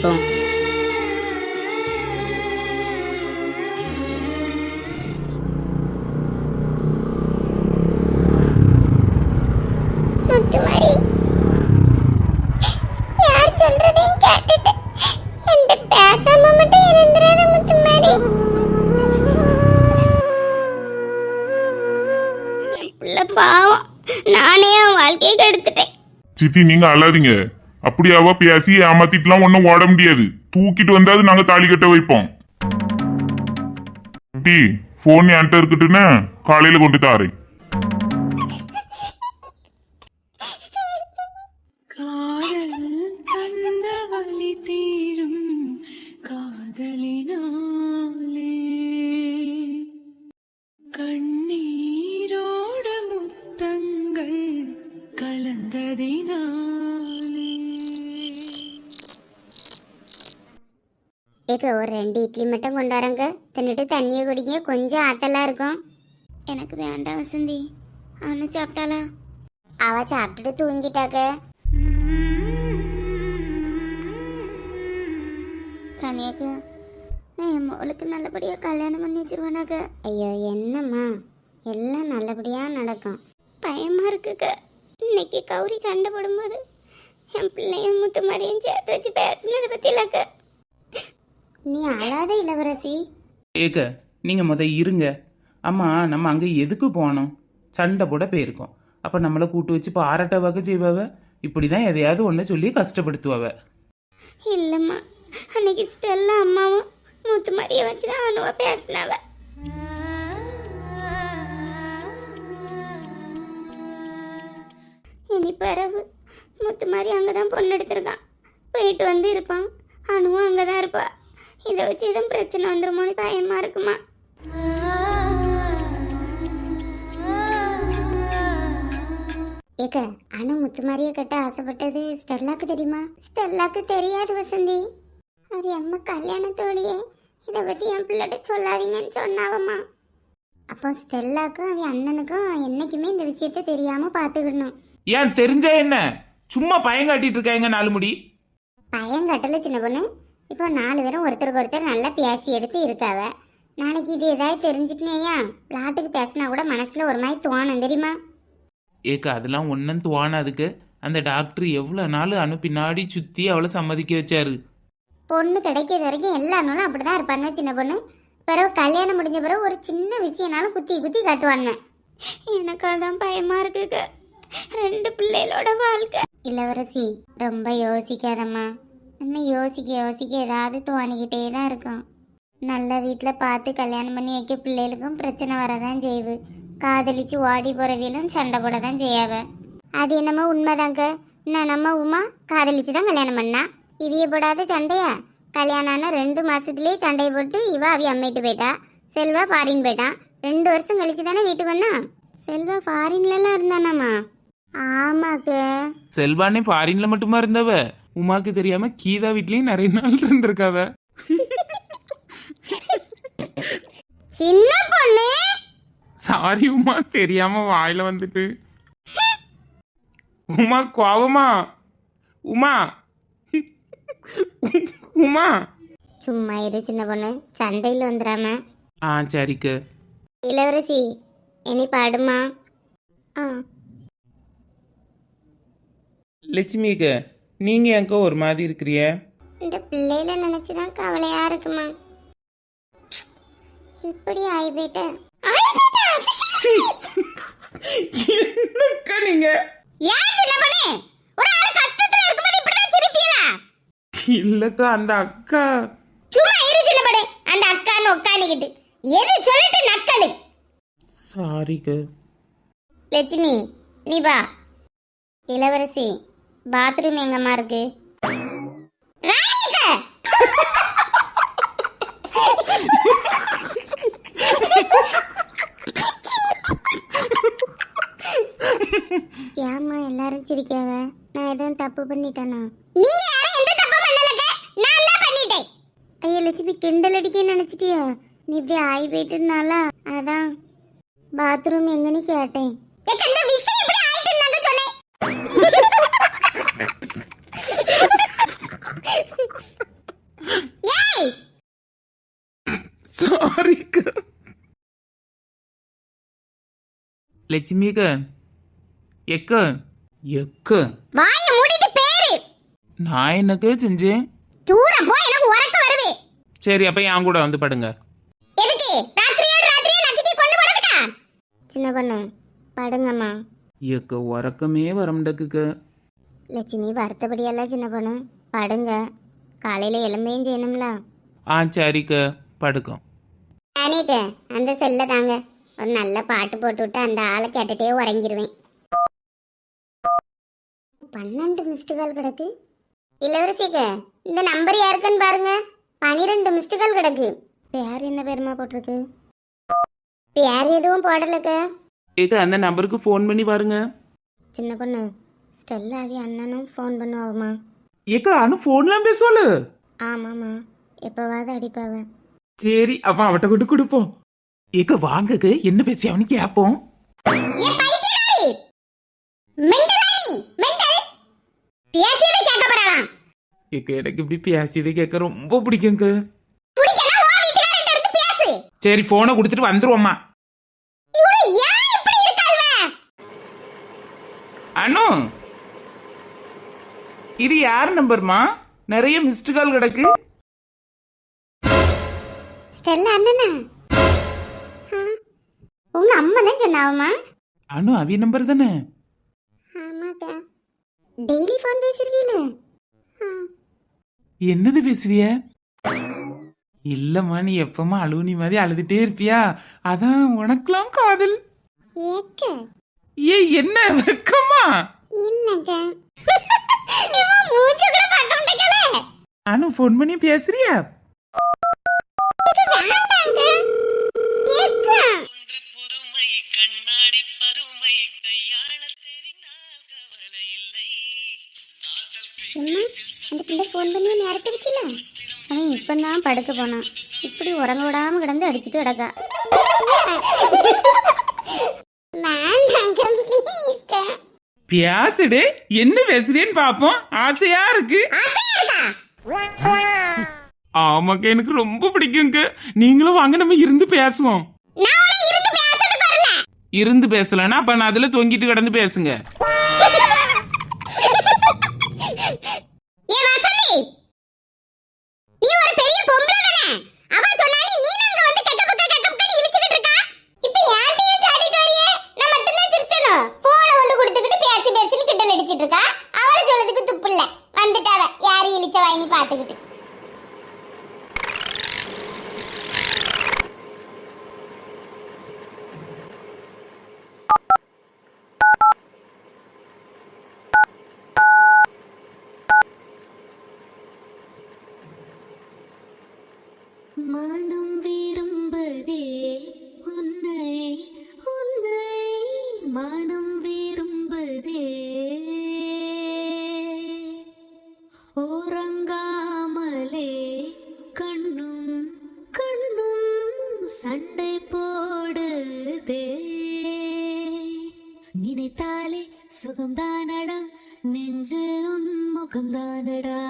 பிள்ளை பாவம். நானே அவன் வாழ்க்கையை கெடுத்துட்டேன். சித்தி நீங்க அழாதீங்க. அப்படியாவா பேசி ஏமாத்திட்டுலாம் ஒன்றும் ஓட முடியாது. தூக்கிட்டு வந்தாது நாங்க தாலி கட்ட வைப்போம். டி போன் என்கிட்ட இருக்கட்டுன்னு காலையில கொண்டு தாரேன். ரெண்டு இட்லி மட்டும் கொண்டு வரங்க. தின்னுட்டு தண்ணியை குடிங்க. கொஞ்சம் ஆத்தலா இருக்கும். எனக்கு வேண்டாம் வசந்தி. அவனு சாப்பிட்டாளா? அவ சாப்பிட்டுட்டு தூங்கிட்டாக்க. ரணியாக்கு நான் என் மகளுக்கு நல்லபடியா கல்யாணம் பண்ணி வச்சிருவேனாக்க. ஐயோ என்னம்மா? எல்லாம் நல்லபடியா நடக்கும். பயமா இருக்குக்க. இன்னைக்கு கௌரி சண்டை போடும்போது என் பிள்ளையும் முத்து மாதிரியும் சேர்த்து வச்சு பேசுனதை பத்தியிலக்க. நீ அழாத இளவரசி. ஏக்க நீங்கள் முத இருங்க. அம்மா நம்ம அங்கே எதுக்கு போனோம்? சண்டை போட போயிருக்கோம். அப்போ நம்மளை கூட்டு வச்சு பாராட்ட வகை செய்வாவ? இப்படி தான் எதையாவது ஒன்று சொல்லி கஷ்டப்படுத்துவாவ. இல்லைம்மா அன்னைக்கு ஸ்டெல்லா அம்மாவும் மூத்து மாதிரியை வச்சு தான் அனுவா பேசினாவ. இனி பிறகு முத்து மாதிரி அங்கே தான் பொண்ணு எடுத்திருக்கான். போயிட்டு வந்து இருப்பான் அனுவும் அங்கே தான் இருப்பா இதை வச்சு எதுவும் பிரச்சனை வந்துருமோன்னு பயமா இருக்குமா? ஏக்க அனு முத்து மாதிரியே கட்ட ஆசைப்பட்டது ஸ்டெல்லாக்கு தெரியுமா? ஸ்டெல்லாக்கு தெரியாது வசந்தி. அது அம்மா கல்யாணத்தோடையே இதை பத்தி என் பிள்ளைகிட்ட சொல்லாதீங்கன்னு சொன்னாவம்மா. அப்போ ஸ்டெல்லாக்கும் அவன் அண்ணனுக்கும் என்னைக்குமே இந்த விஷயத்த தெரியாம பார்த்துக்கிடணும். ஏன் தெரிஞ்சா என்ன? சும்மா பயங்காட்டிட்டு இருக்காங்க நாலு முடி. பயங்கட்டல சின்ன பொண்ணு. இப்போ நாலு பேரும் ஒருத்தருக்கு ஒருத்தர் நல்லா பேசி எடுத்து இருக்காவ. நாளைக்கு இது ஏதாவது தெரிஞ்சுட்டுனேயா பிளாட்டுக்கு பேசினா கூட மனசுல ஒரு மாதிரி தோணும் தெரியுமா? ஏக்க அதெல்லாம் ஒன்றும் தோணாதுக்கு. அந்த டாக்டர் எவ்வளோ நாள் அனு பின்னாடி சுற்றி அவளை சம்மதிக்க வச்சாரு? பொண்ணு கிடைக்கிறது வரைக்கும் எல்லா நாளும் அப்படிதான் இருப்பான்னு சின்ன பொண்ணு. பிறகு கல்யாணம் முடிஞ்ச பிறகு ஒரு சின்ன விஷயம்னாலும் குத்தி குத்தி காட்டுவான்னு எனக்கு அதான் பயமா இருக்குங்க ரெண்டு பிள்ளைகளோட வாழ்க்கை. இளவரசி ரொம்ப யோசிக்காதம்மா. நம்ம யோசிக்க யோசிக்க ஏதாவது தோணிக்கிட்டே தான் இருக்கும். நல்ல வீட்டில் பார்த்து கல்யாணம் பண்ணி வைக்க பிள்ளைகளுக்கும் பிரச்சனை வரதான் செய்யுது. காதலிச்சு ஓடி போறவியலும் சண்டை போட தான் செய்யாவ அது என்னமோ உண்மைதாங்க. நான் நம்ம உமா காதலிச்சு தான் கல்யாணம் பண்ணா? இவிய போடாத சண்டையா? கல்யாணம் ஆன ரெண்டு மாதத்துலேயே சண்டையை போட்டு இவ அவி அம்மிட்டு போயிட்டா. செல்வா ஃபாரின் போயிட்டான் ரெண்டு வருஷம் கழிச்சு தானே வீட்டுக்கு வந்தா? செல்வா ஃபாரின்லலாம் இருந்தானாமா? ஆமாக்க செல்வானே ஃபாரின்ல மட்டுமா இருந்தவ? உமாக்கு தெரியாம கீதா வீட்லயும் நிறைய நாள் இருந்திருக்காவ. சின்ன பொண்ணு? சாரி உமா தெரியாம வாயில வந்துட்டு. உமா கோவமா? உமா? உமா? சும்மா இரு சின்ன பொண்ணு. சண்டையில் வந்துடாம. ஆ சரிக்கு. இளவரசி இனி பாடுமா? ஆ. லட்சுமிக்கு. நீங்க எங்க ஒரு மாதிரி இருக்கிறிய? இந்த பிள்ளையில நினைச்சுதான் கவலையா இருக்குமா? இப்படி ஆகி போயிட்ட. என்னக்கா ஏன் சின்ன பொண்ணு? ஒரு ஆளு கஷ்டத்துல இருக்கும்போது இப்படிதான் சிரிப்பீங்களா இல்லக்கா அந்த அக்கா. சும்மா இரு சின்ன பொண்ணு. அந்த அக்கான்னு உட்காந்துக்கிட்டு எது சொல்லிட்டு நக்கலு? சாரிக்கு லட்சுமி நீ வா. இளவரசி பாத்ரூம் எங்கம்மா இருக்கு? ஏமா ஏம்மா எல்லாரும் சிரிக்காவ நான் எதுவும் தப்பு பண்ணிட்டேனா? நீங்க யாரும் எந்த தப்பு பண்ணலங்க? லட்சுமி கிண்டல் அடிக்க நினைச்சிட்டியா? நீ இப்படி ஆகி போயிட்டுனால? அதான். பாத்ரூம் எங்கன்னு கேட்டேன். சாரிக்கா லட்சுமிக்கா எக்க எக்க. வாய மூடிட்டு பேரு. நான் என்னக்கா செஞ்சேன்? தூரம் போ எனக்கு உறக்க வருவே சரி அப்ப என் கூட வந்து படுங்க. எதுக்கு? ராத்திரியோட ராத்திரியே நசுக்கி கொண்டு போடுறதுக்கா சின்ன பொண்ணு படுங்கம்மா. எக்க உறக்கமே வரமுண்டக்குக்க லட்சுமி வருத்தப்படியெல்லாம் சின்ன பொண்ணு? படுங்க. காலையில எலும்பையும் செய்யணும்ல. ஆ சரிக்க. படுக்கும் அனேக்கு அந்த செல்ல தாங்க. ஒரு நல்ல பாட்டு போட்டு விட்டு அந்த ஆளை கேட்டுட்டே உறங்கிருவேன். பன்னெண்டு மிஸ்டு கால் கிடக்கு. இளவரசிக்கு இந்த நம்பர் யாருக்குன்னு பாருங்க. பனிரெண்டு மிஸ்டு கால் கிடக்கு. பேர் என்ன பேருமா போட்டிருக்கு? பேர் எதுவும் போடலக்க. ஏக்க அந்த நம்பருக்கு ஃபோன் பண்ணி பாருங்க. சின்ன பொண்ணு ஸ்டெல்லாவி அண்ணனும் ஃபோன் பண்ணுவாமா ஏக்க அனு ஃபோன்லாம் பேசுவாளு. ஆமாம்மா எப்போவாவது அடிப்பாவ. சரி அப்ப அவட்ட கொண்டு கொடுப்போம் ஏக்க வாங்கக்க என்ன பேசி அவனு கேப்போம் ஏக்க எனக்கு இப்படி பேசியதை கேட்க ரொம்ப பிடிக்குங்க சரி போனை கொடுத்துட்டு வந்துருவோம்மா அனு இது யார் நம்பர்மா நிறைய மிஸ்டு கால் கிடக்கு ஸ்டெல்லா அண்ணனா? உங்க அம்மா தான் சொன்னாவம்மா. அனு அவிய நம்பர் தானே? ஆமாக்கா. டெய்லி ஃபோன் பேசுறீங்கள? என்னது பேசுறிய? இல்லம்மா நீ எப்பமா அழுவுனி மாதிரி அழுதுட்டே இருப்பியா? அதான் உனக்கெல்லாம் காதல். ஏக்க. ஏ என்ன வெக்கமா? கூட பார்க்க மாட்டேங்கல அனு ஃபோன் பண்ணி பேசுறியா? அம்மா அந்த பிள்ளை ஃபோன் பண்ணி நேரத்தை வச்சுல அவன் இப்பதான் படுக்க போனான். இப்படி உறங்க விடாம கிடந்து அடிச்சுட்டு கிடக்கா. பேசுடு என்ன பேசுறேன்னு பாப்போம். ஆசையா இருக்கு. ஆமாக்கா எனக்கு ரொம்ப பிடிக்குங்க நீங்களும் வாங்க நம்ம இருந்து பேசுவோம். இருந்து பேசலன்னா அப்ப நான் அதுல தொங்கிட்டு கிடந்து பேசுங்க. தூக்கம் தானடா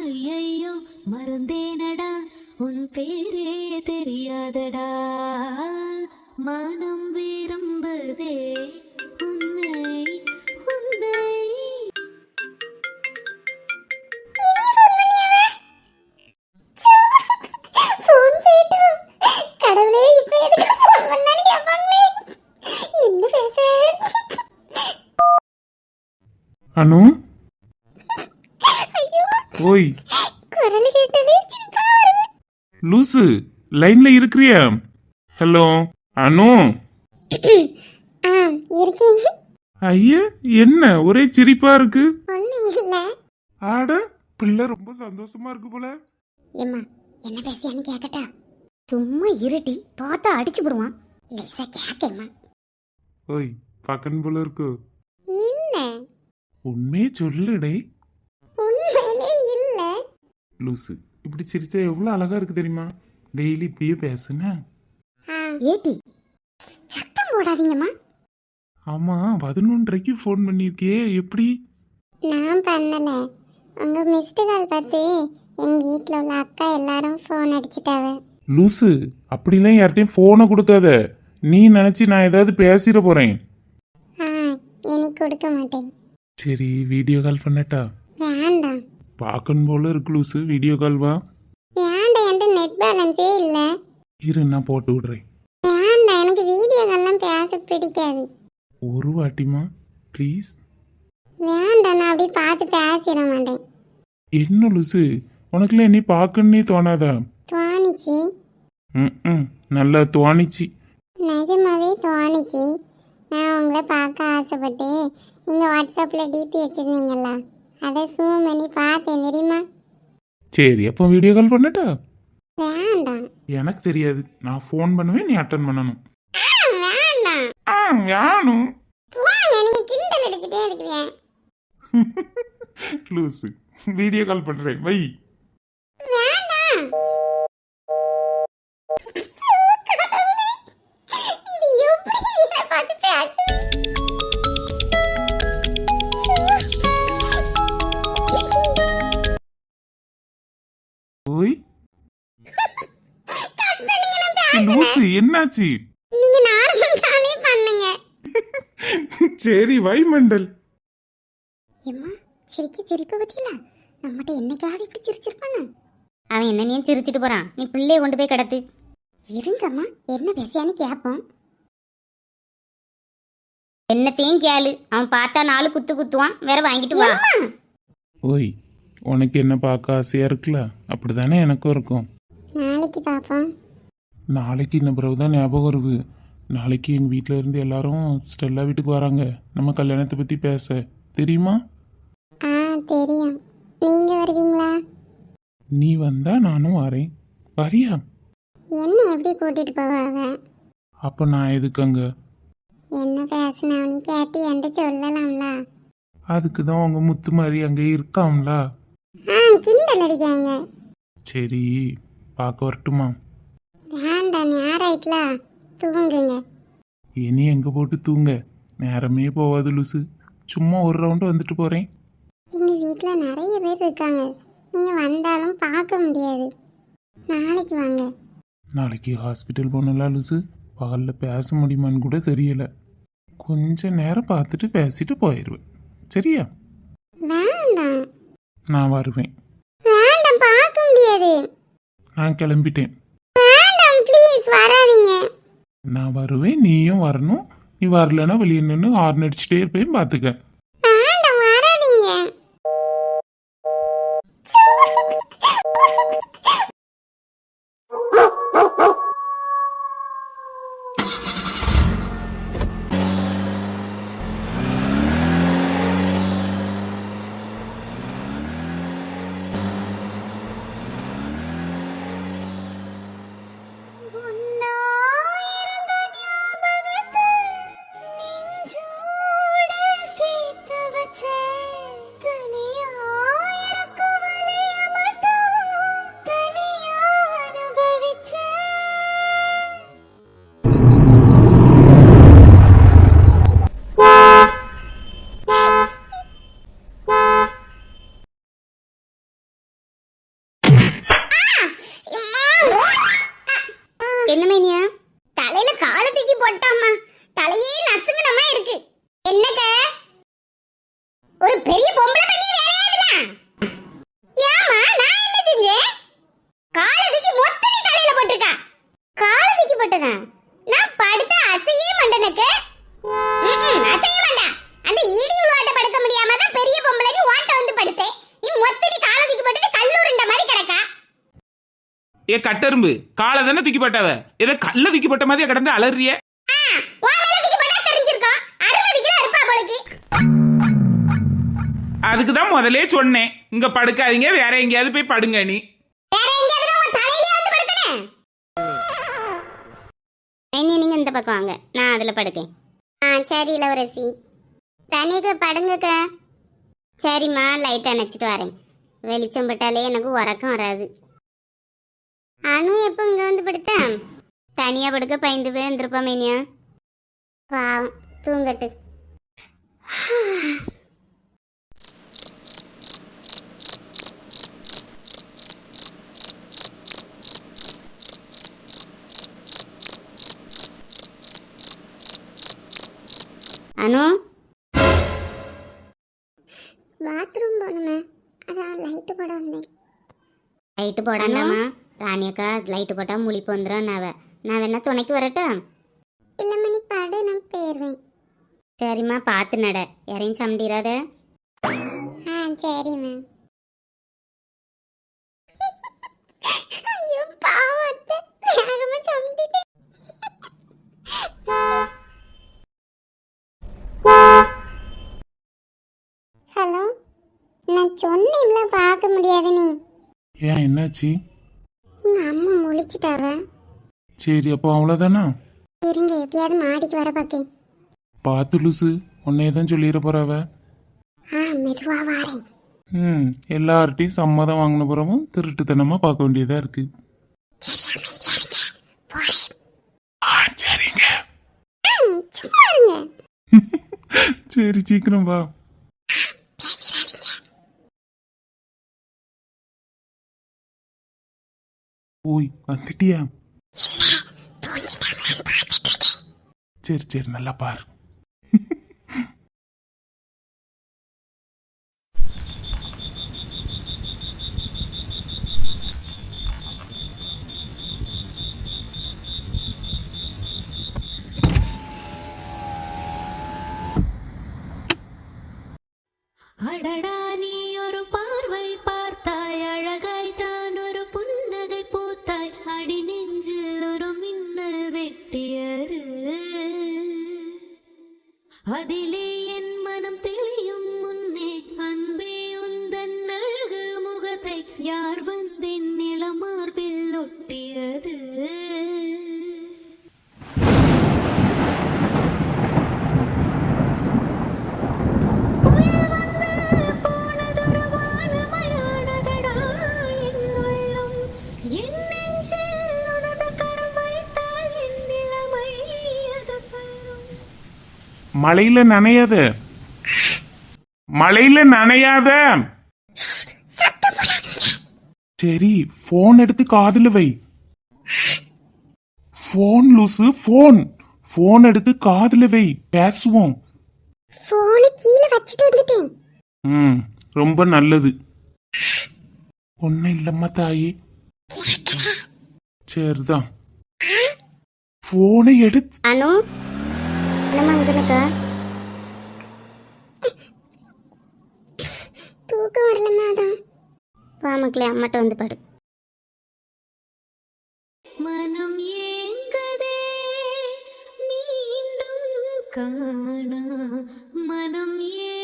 ஐயையோ மறந்தேனடா. உன் பேரே தெரியாதடா. மனம் விரும்புதே அனு? ஓய். குரல் கேட்டாலே சிரிப்பா வருது. லூசு லைன்ல இருக்கிறியா. ஹலோ அனு? ஆ இருக்கீங்க. ஐய என்ன? ஒரே சிரிப்பா இருக்கு. ஒண்ணும் இல்ல. ஆட பிள்ளை ரொம்ப சந்தோஷமா இருக்கு போல. ஏம்மா என்ன பேசியான்னு கேட்கட்டா சும்மா இருட்டி பார்த்தா அடிச்சு விடுவான் லேசா கேக்கேம்மா. ஓய் பக்கன் போல இருக்கு. இல்ல உண்மையே சொல்லுடே. உண்மையிலே இல்ல. லூசு இப்படி சிரிச்சா எவ்வளோ அழகா இருக்கு தெரியுமா? டெய்லி இப்படியே பேசுன. ஆ, ஏட்டி சத்தம் போடாதீங்கம்மா. ஆமா பதினொன்றரைக்கு ஃபோன் பண்ணியிருக்கியே எப்படி? நான் பண்ணல. உங்க மிஸ்டு கால் பார்த்து எங்க வீட்ல உள்ள அக்கா எல்லாரும் ஃபோன் அடிச்சிட்டாவ. லூசு அப்படிலாம் யார்கிட்டயும் ஃபோனை கொடுக்காத. நீ நினச்சி நான் ஏதாவது பேசிட போகிறேன் ஆ எனக்கு கொடுக்க மாட்டேன். சரி வீடியோ கால் பண்ணட்டா? வேண்டாம். பார்க்கணும் போல இருக்கு லூசு. வீடியோ கால் வா? வேண்டாம் என்கிட்ட நெட் பேலன்ஸே இல்லை? இரு நான் போட்டு விடுறேன். வேண்டாம் எனக்கு வீடியோ கால்லாம் பேச பிடிக்காது. ஒரு வாட்டிமா ப்ளீஸ் வேண்டாம் நான் அப்படி பார்த்து பேசிட மாட்டேன். என்ன லூசு? உனக்குலாம் என்னை பார்க்கணுன்னே தோணாதா? தோணுச்சு. ம் ம் நல்லா தோணிச்சு. நிஜமாவே தோணுச்சு. நான் உங்களை பார்க்க ஆசைப்பட்டு நீங்கள் வாட்ஸ்அப்பில் டிபி வச்சுருந்தீங்களா அதை ஜூம் பண்ணி பார்த்தேன் தெரியுமா? சரி அப்போ வீடியோ கால் பண்ணட்டா? வேண்டாம். எனக்கு தெரியாது. நான் ஃபோன் பண்ணுவேன் நீ அட்டன் பண்ணணும். ஆ, வேண்டாம். ஆ வேணும். வாங்க நீங்கள் கிண்டல் அடிச்சுட்டே இருக்கிறேன் லூசு. வீடியோ கால் பண்ணுறேன் வை. வேண்டாம். இது எப்படி இதை பார்த்து பேசு என்னாச்சு? நீங்க நார்மல் காலே பண்ணுங்க. சரி வை மண்டல். ஏம்மா சிரிக்க சிரிப்பு பத்தியில? நம்மகிட்ட என்னைக்காவது இப்படி சிரிச்சிருப்பானு? அவன் என்னனையும் சிரிச்சிட்டு போறான். நீ பிள்ளைய கொண்டு போய் கடத்து இருங்கம்மா என்ன பேசியான்னு கேட்போம் என்னத்தையும் கேளு. அவன் பார்த்தா நாலு குத்து குத்துவான். வேற வாங்கிட்டு வா. ஓய் உனக்கு என்ன பார்க்க ஆசையா இருக்குல்ல? அப்படிதானே எனக்கும் இருக்கும். நாளைக்கு பார்ப்போம். நாளைக்கு இந்த பிறகு தான் ஞாபகம் வருது. நாளைக்கு எங்கள் வீட்டில் இருந்து எல்லாரும் ஸ்டெல்லா வீட்டுக்கு வராங்க. நம்ம கல்யாணத்தை பற்றி பேச. தெரியுமா? ஆ தெரியும். நீங்க வருவீங்களா? நீ வந்தா நானும் வரேன். வரியா? என்ன எப்படி கூட்டிட்டு போவாங்க அப்போ நான் எதுக்கு அங்கே? என்ன பேசினவனு கேட்டு என்கிட்ட சொல்லலாம்ல. அதுக்கு தான் உங்கள் முத்து மாதிரி அங்கே இருக்காம்ல. ஆ கிண்டல் அடிக்காங்க சரி பார்க்க வரட்டுமா? நேரம் ஆயிட்டல தூங்குங்க. இனி எங்கே போட்டு தூங்க? நேரமே போகாது லூசு. சும்மா ஒரு ரவுண்டு வந்துட்டு போகிறேன் எங்க வீட்டில் நிறைய பேர் இருக்காங்க. நீங்க வந்தாலும் பார்க்க முடியாது. நாளைக்கு வாங்க. நாளைக்கு ஹாஸ்பிட்டல் போனல லூசு. பகலில் பேச முடியுமான்னு கூட தெரியல. கொஞ்ச நேரம் பார்த்துட்டு பேசிட்டு போயிடுவேன் சரியா? வேண்டாம். நான் வருவேன். வேண்டாம் பார்க்க முடியாது. நான் கிளம்பிட்டேன். ப்ளீஸ் வராதீங்க. நான் வருவேன் நீயும் வரணும். நீ வரலன்னா வெளியே நின்று ஹார்ன் அடிச்சுட்டே இருப்பேன் பார்த்துக்க வேண்டாம் வராதீங்க. ஏ கட்டரும்பு. காலை தானே தூக்கி போட்டவ? ஏதோ கல்ல தூக்கி போட்ட மாதிரியே கிடந்து அலறிய? அதுக்கு தான் முதலே சொன்னேன். இங்க படுக்காதீங்க வேற எங்கேயாவது போய் படுங்க நீ. நீங்க இந்த பக்கம் வாங்க. நான் அதுல படுக்கேன். ஆ சரி இளவரசி. தனிக்கு படுங்கக்க. சரிம்மா லைட் அணைச்சிட்டு வரேன். வெளிச்சம் பட்டாலே எனக்கு உறக்கம் வராது. அனு எப்போ இங்கே வந்து படுத்தா? தனியாக படுக்க பயந்து போய் இருந்திருப்பா மேனியா. பாவம் தூங்கட்டு. அனு? பாத்ரூம் போகணுமே. அதான் லைட்டு போட வந்தேன். லைட்டு போடாண்டாமா ராணி அக்கா லைட்டு போட்டால் முழிப்பு வந்துடும் நான் நான் வேணா துணைக்கு வரட்டா? இல்லை மணி பாடு நான் போயிடுவேன் சரிம்மா பார்த்து நட. இறங்கி சமண்டிராத. ஆ சரி மேம் ஐயோ பாவத்தை. ஹலோ நான் சொன்னேன்ல பார்க்க முடியாது நீ. ஏன் என்னாச்சு? எங்க அம்மா முழிச்சிட்டாவ. சரி அப்போ அவ்வளோதானா இருங்க எப்படியாவது மாடிக்கு வர பார்க்கேன் பார்த்து லூசு உன்னையே தான் சொல்லிட போறவ. ஆ மெதுவா வாரேன் ம் எல்லார்ட்டையும் சம்மதம் வாங்கின பிறவும் திருட்டுத்தனமா பார்க்க வேண்டியதா இருக்கு. ஆ, சரிங்க. சரி சீக்கிரம் வா. ஓய் வந்துட்டியா? சரி சரி நல்லா பாரு. மழையில நனையாத. மழையில நனையாத. சரி போன் எடுத்து காதுல வை. போன் லூசு போன் போன் எடுத்து காதுல வை. பேசுவோம். போனை கீழே வச்சுட்டு வந்துட்டேன். ம் ரொம்ப நல்லது. ஒன்னும் இல்லம்மா தாயி. சரிதான். போனை எடுத்து அனு? என்னம்மா அங்கனக்கா தூக்கம் வரலன்னா அதான். வா மக்களே அம்மாட்ட வந்து பாடு. மனம் ஏங்கதே மீண்டும் காணா. மனம் ஏ